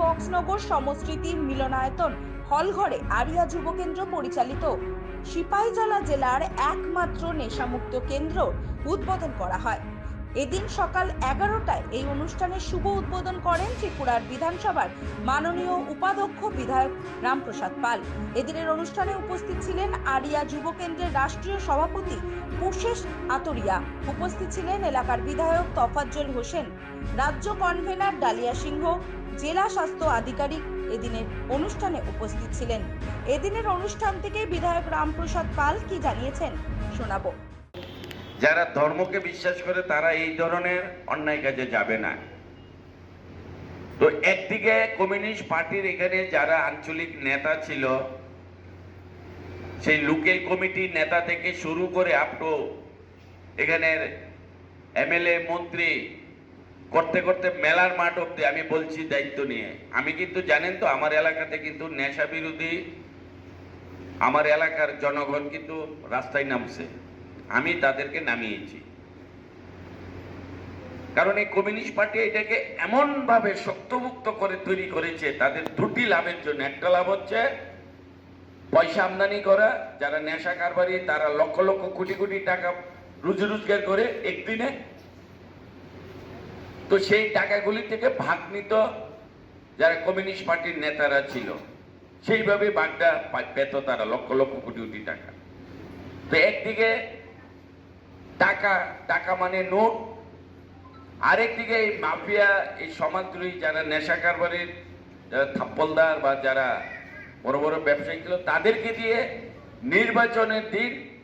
Boxanagar সমস্মৃতি মিলনায়তন। হলঘরে area যুবকেন্দ্র পরিচালিত। সিপাহীজলা জেলার একমাত্র নেশামুক্ত কেন্দ্র উদ্বোধন করা হয়। এদিন সকাল এগারোটায় এই অনুষ্ঠানের শুভ উদ্বোধন করেন ত্রিপুরার বিধানসভার মাননীয় উপাধ্যক্ষ বিধায়ক রামপ্রসাদ পাল। এদিনের অনুষ্ঠানে উপস্থিত ছিলেন আরিয়া যুব কেন্দ্রের রাষ্ট্রীয় সভাপতি পুশেশ আতরিয়া। উপস্থিত ছিলেন এলাকার বিধায়ক তফাজ্জল হোসেন। রাজ্য কনভেনার ডালিয়া সিংহ। জেলা স্বাস্থ্য আধিকারিক এদিনের অনুষ্ঠানে উপস্থিত ছিলেন। এদিনের অনুষ্ঠান থেকে বিধায়ক রামপ্রসাদ পাল কি জানিয়েছেন, শোনাবো। যারা ধর্মকে বিশ্বাস করে তারা এই ধরনের অন্যায় কাজে যাবে না। তো একদিকে কমিউনিস্ট পার্টির এখানে যারা আঞ্চলিক নেতা ছিল, সেই লোকাল কমিটির নেতা থেকে শুরু করে আপ টু এখানের এমএলএ, মন্ত্রী করতে করতে মেলার মাঠ অব্দি আমি বলছি দায়িত্ব নিয়ে। আমি কিন্তু জানেন তো, আমার এলাকাতে কিন্তু নেশা বিরোধী আমার এলাকার জনগণ কিন্তু রাস্তায় নামছে। আমি তাদেরকে নামিয়েছি। কারণ এই কমিউনিস্ট পার্টি এটাকে এমন ভাবে শক্তমুক্ত করে তৈরি করেছে, তাদের দুটি লাভের জন্য। একটা লাভ হচ্ছে পয়সা আমদানি করা, যারা নেশা কারবারি, তারা লক্ষ লক্ষ কোটি কোটি টাকা রুজি রোজগার করে একদিনে তো সেই টাকাগুলি থেকে ভাগ নিত যারা কমিউনিস্ট পার্টির নেতারা ছিল, সেইভাবে পা- পেত তারা লক্ষ লক্ষ কোটি কোটি টাকা। তো একদিকে টাকা টাকা মানে নোট, আরেকদিকে এই মাফিয়া, এই সমাজদ্রোহী যারা নেশা কারবারের যারা থাপ্পলদার বা যারা বড় বড় ব্যবসায়ী ছিল, তাদেরকে দিয়ে নির্বাচনের দিন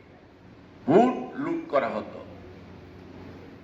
ভোট লুট করা হতো।